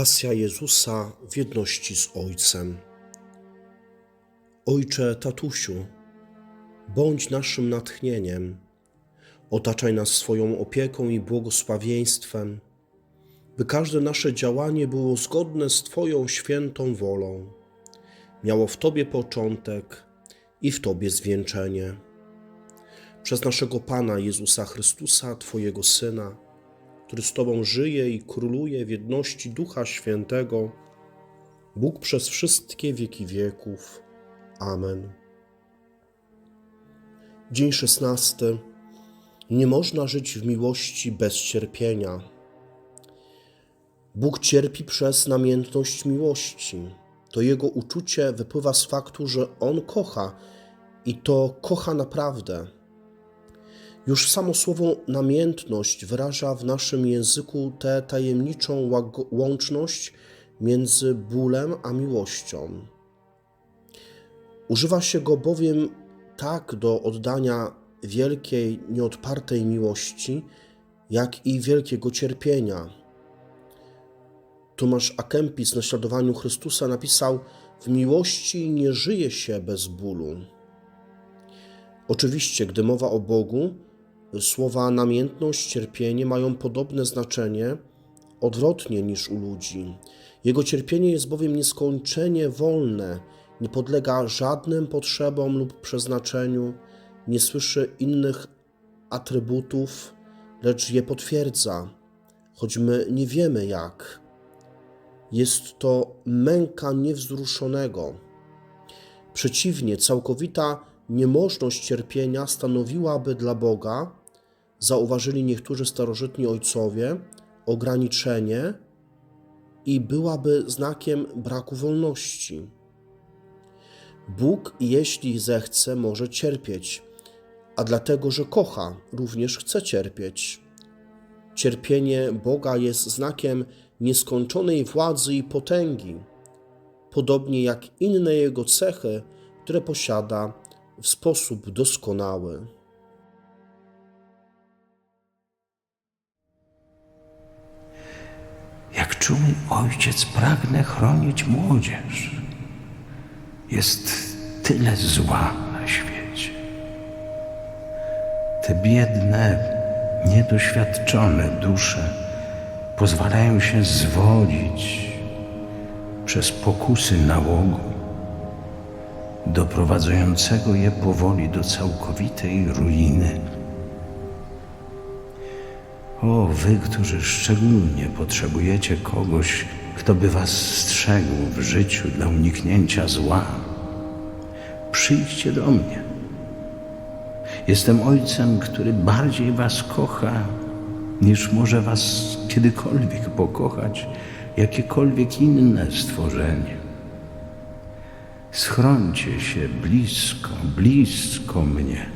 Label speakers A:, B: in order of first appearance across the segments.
A: Pasja Jezusa w jedności z Ojcem. Ojcze, tatusiu, bądź naszym natchnieniem. Otaczaj nas swoją opieką i błogosławieństwem, by każde nasze działanie było zgodne z Twoją świętą wolą. Miało w Tobie początek i w Tobie zwieńczenie. Przez naszego Pana Jezusa Chrystusa, Twojego Syna, który z Tobą żyje i króluje w jedności Ducha Świętego, Bóg przez wszystkie wieki wieków. Amen. Dzień szesnasty. Nie można żyć w miłości bez cierpienia. Bóg cierpi przez namiętność miłości. To Jego uczucie wypływa z faktu, że On kocha i to kocha naprawdę. Już samo słowo namiętność wyraża w naszym języku tę tajemniczą łączność między bólem a miłością. Używa się go bowiem tak do oddania wielkiej, nieodpartej miłości, jak i wielkiego cierpienia. Tomasz Akempis w naśladowaniu Chrystusa napisał: W miłości nie żyje się bez bólu. Oczywiście, gdy mowa o Bogu, słowa namiętność, cierpienie mają podobne znaczenie, odwrotnie niż u ludzi. Jego cierpienie jest bowiem nieskończenie wolne, nie podlega żadnym potrzebom lub przeznaczeniu, nie słyszy innych atrybutów, lecz je potwierdza, choć my nie wiemy jak. Jest to męka niewzruszonego. Przeciwnie, całkowita niemożność cierpienia stanowiłaby dla Boga, zauważyli niektórzy starożytni ojcowie, ograniczenie i byłaby znakiem braku wolności. Bóg, jeśli zechce, może cierpieć, a dlatego, że kocha, również chce cierpieć. Cierpienie Boga jest znakiem nieskończonej władzy i potęgi, podobnie jak inne Jego cechy, które posiada w sposób doskonały.
B: Czuły ojciec pragnę chronić młodzież. Jest tyle zła na świecie. Te biedne, niedoświadczone dusze pozwalają się zwodzić przez pokusy nałogu, doprowadzającego je powoli do całkowitej ruiny. O, wy, którzy szczególnie potrzebujecie kogoś, kto by was strzegł w życiu dla uniknięcia zła, przyjdźcie do mnie. Jestem ojcem, który bardziej was kocha, niż może was kiedykolwiek pokochać jakiekolwiek inne stworzenie. Schrońcie się blisko, blisko mnie.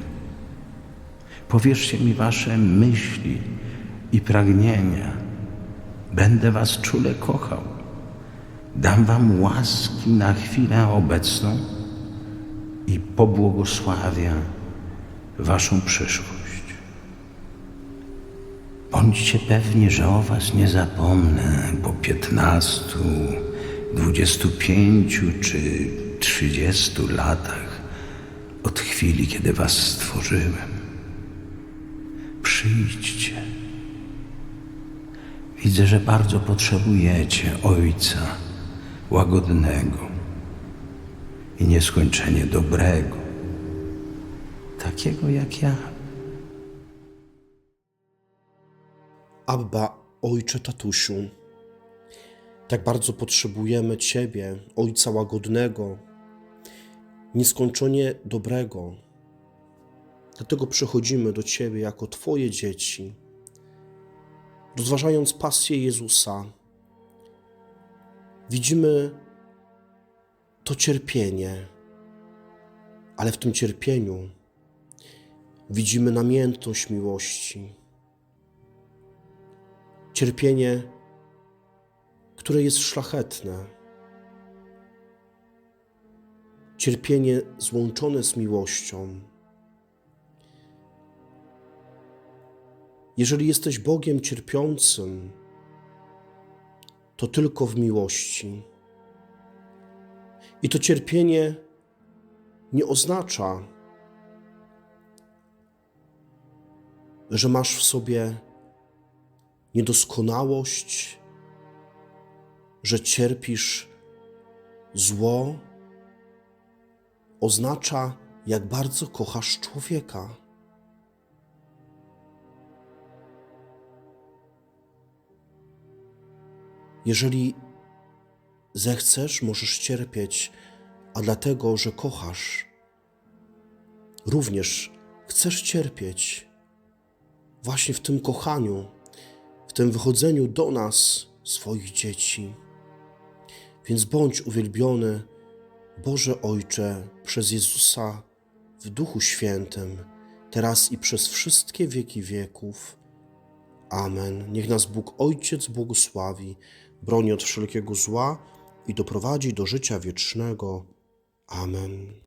B: Powierzcie mi wasze myśli i pragnienia. Będę was czule kochał. Dam wam łaski na chwilę obecną i pobłogosławię waszą przyszłość. Bądźcie pewni, że o was nie zapomnę po piętnastu, dwudziestu pięciu czy trzydziestu latach od chwili, kiedy was stworzyłem. Przyjdźcie. Widzę, że bardzo potrzebujecie Ojca łagodnego i nieskończenie dobrego, takiego jak ja.
A: Abba, Ojcze Tatusiu, tak bardzo potrzebujemy Ciebie, Ojca łagodnego, nieskończenie dobrego. Dlatego przychodzimy do Ciebie jako Twoje dzieci, rozważając pasję Jezusa. Widzimy to cierpienie, ale w tym cierpieniu widzimy namiętność miłości cierpienie, które jest szlachetne, cierpienie złączone z miłością. Jeżeli jesteś Bogiem cierpiącym, to tylko w miłości. I to cierpienie nie oznacza, że masz w sobie niedoskonałość, że cierpisz zło, oznacza, jak bardzo kochasz człowieka. Jeżeli zechcesz, możesz cierpieć, a dlatego, że kochasz, również chcesz cierpieć właśnie w tym kochaniu, w tym wychodzeniu do nas swoich dzieci. Więc bądź uwielbiony, Boże Ojcze, przez Jezusa w Duchu Świętym, teraz i przez wszystkie wieki wieków. Amen. Niech nas Bóg Ojciec błogosławi, broni od wszelkiego zła i doprowadzi do życia wiecznego. Amen.